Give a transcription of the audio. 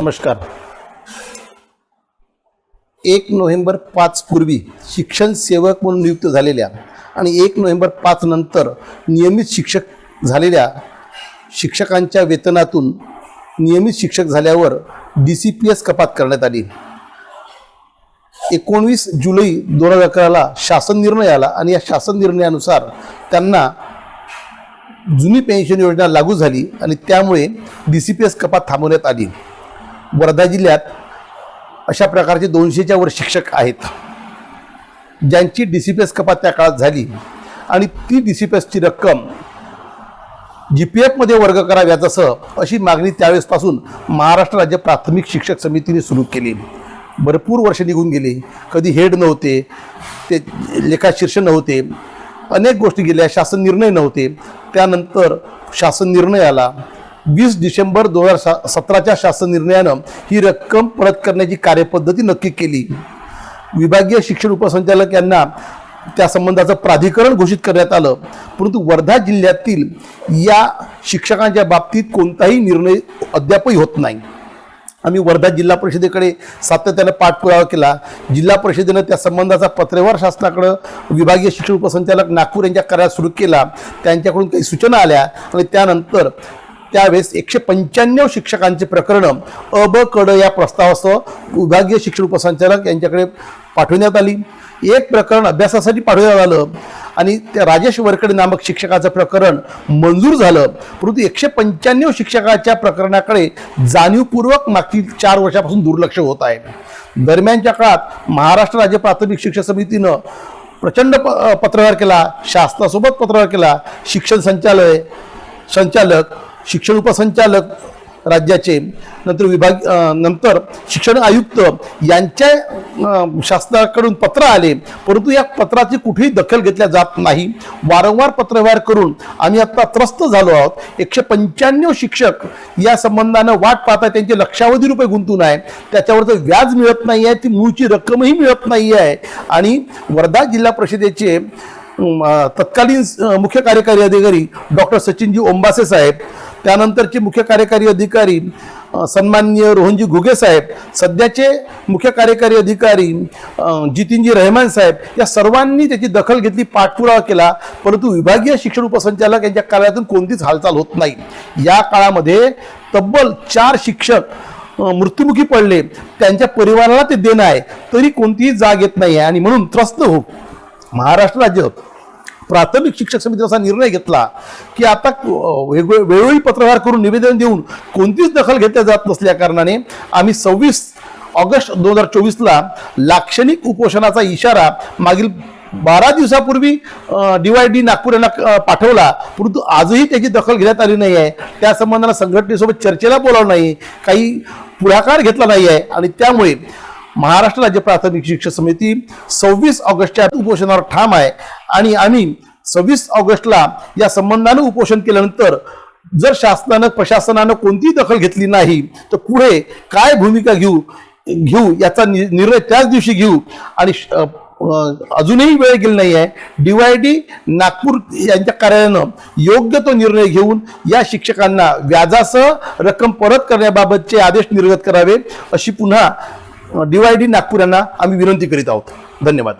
नमस्कार. एक नोव्हेंबर पाच पूर्वी शिक्षण सेवक म्हणून नियुक्त झालेल्या आणि एक नोव्हेंबर पाच नंतर नियमित शिक्षक झालेल्या शिक्षकांच्या वेतनातून नियमित शिक्षक झाल्यावर डी सी पी एस कपात करण्यात आली. एकोणवीस जुलै दोन हजार अकराला शासन निर्णय आला आणि या शासन निर्णयानुसार त्यांना जुनी पेन्शन योजना लागू झाली आणि त्यामुळे डी सी पी एस कपात थांबवण्यात आली. वर्धा जिल्ह्यात अशा प्रकारचे दोनशेच्या वर शिक्षक आहेत. ज्यांची डी सी पी एस कपात त्या काळात झाली आणि ती डी सी पी एसची रक्कम जी पी एफमध्ये वर्ग कराव्याचं अशी मागणी त्यावेळेसपासून महाराष्ट्र राज्य प्राथमिक शिक्षक समितीने सुरू केली. भरपूर वर्ष निघून गेली. कधी हेड नव्हते ते लेखाशीर्ष नव्हते. अनेक गोष्टी गेल्या शासन निर्णय नव्हते. त्यानंतर शासन निर्णय आला. वीस डिसेंबर दोन हजार सा सतराच्या शासन निर्णयानं ही रक्कम परत करण्याची कार्यपद्धती नक्की केली. विभागीय शिक्षण उपसंचालक यांना त्या संबंधाचं प्राधिकरण घोषित करण्यात आलं. परंतु वर्धा जिल्ह्यातील या शिक्षकांच्या बाबतीत कोणताही निर्णय अद्यापही होत नाही. आम्ही वर्धा जिल्हा परिषदेकडे सातत्यानं पाठपुरावा केला. जिल्हा परिषदेनं त्या संबंधाचा पत्रव्यवहार शासनाकडं विभागीय शिक्षण उपसंचालक नागपूर यांच्या कार्यात सुरू केला. त्यांच्याकडून काही सूचना आल्या आणि त्यानंतर त्यावेळेस एकशे पंच्याण्णव शिक्षकांचे प्रकरणं अ ब कड या प्रस्तावासह विभागीय शिक्षण उपसंचालक यांच्याकडे पाठवण्यात आली. एक प्रकरण अभ्यासासाठी पाठवण्यात आलं आणि त्या राजेश वरकडे नामक शिक्षकाचं प्रकरण मंजूर झालं. परंतु एकशे पंच्याण्णव शिक्षकाच्या प्रकरणाकडे जाणीवपूर्वक मागील चार वर्षापासून दुर्लक्ष होत आहे. दरम्यानच्या काळात महाराष्ट्र राज्य प्राथमिक शिक्षक समितीनं प्रचंड प पत्रव्यवहार केला शासनासोबत पत्रव्यवहार केला शिक्षण संचालय संचालक शिक्षण उपसंचालक राज्याचे नंतर विभाग नंतर शिक्षण आयुक्त यांच्या शासनाकडून पत्र आले. परंतु या पत्राची कुठेही दखल घेतल्या जात नाही. वारंवार पत्रव्यवहार करून आम्ही आता त्रस्त झालो आहोत. एकशे पंच्याण्णव शिक्षक या संबंधानं वाट पाहतात त्यांचे लक्षावधी रुपये गुंतून आहे. त्याच्यावरचं व्याज मिळत नाही आहे. ती मूळची रक्कमही मिळत नाही आहे. आणि वर्धा जिल्हा परिषदेचे तत्कालीन मुख्य कार्यकारी अधिकारी डॉक्टर सचिनजी ओंबासे साहेब त्यानंतरचे मुख्य कार्यकारी अधिकारी अ, सन्माननीय रोहनजी घुगे साहेब सध्याचे मुख्य कार्यकारी अधिकारी जितीनजी रहमान साहेब या सर्वांनी त्याची दखल घेतली पाठपुरावा केला. परंतु विभागीय शिक्षण उपसंचालक यांच्या कार्यातून कोणतीच हालचाल होत नाही. या काळामध्ये तब्बल चार शिक्षक मृत्युमुखी पडले. त्यांच्या परिवाराला ते देणं आहे. तरी कोणतीही जाग येत नाही आहे आणि म्हणून त्रस्त हो महाराष्ट्र राज्य प्राथमिक शिक्षक समितीने असा निर्णय घेतला की आता वेगवेगळे वेळोवेळी पत्रव्यवहार करून निवेदन देऊन कोणतीच दखल घेतल्या जात नसल्या कारणाने आम्ही सव्वीस ऑगस्ट दोन हजार चोवीसला लाक्षणिक उपोषणाचा इशारा मागील बारा दिवसापूर्वी डी वाय डी नागपूर यांना पाठवला. परंतु आजही त्याची दखल घेण्यात आली नाही आहे त्या संबंधाला संघटनेसोबत चर्चेला बोलावलं नाही. काही पुढाकार घेतला नाही आहे आणि त्यामुळे महाराष्ट्र राज्य प्राथमिक शिक्षक समिती सव्वीस ऑगस्टच्या उपोषणावर ठाम आहे. आणि आम्ही सव्वीस ऑगस्टला या संबंधानं उपोषण केल्यानंतर जर शासनानं प्रशासनानं कोणतीही दखल घेतली नाही तर पुढे काय भूमिका घेऊ घेऊ याचा नि- निर्णय त्याच दिवशी घेऊ. आणि श- अजूनही वेळ गेली नाही आहे डीवायडी नागपूर यांच्या कार्यालयानं योग्य तो निर्णय घेऊन या शिक्षकांना व्याजासह रक्कम परत करण्याबाबतचे आदेश निर्गत करावे अशी पुन्हा डीवायडी नागपूर यांना आम्ही विनंती करीत आहोत. धन्यवाद.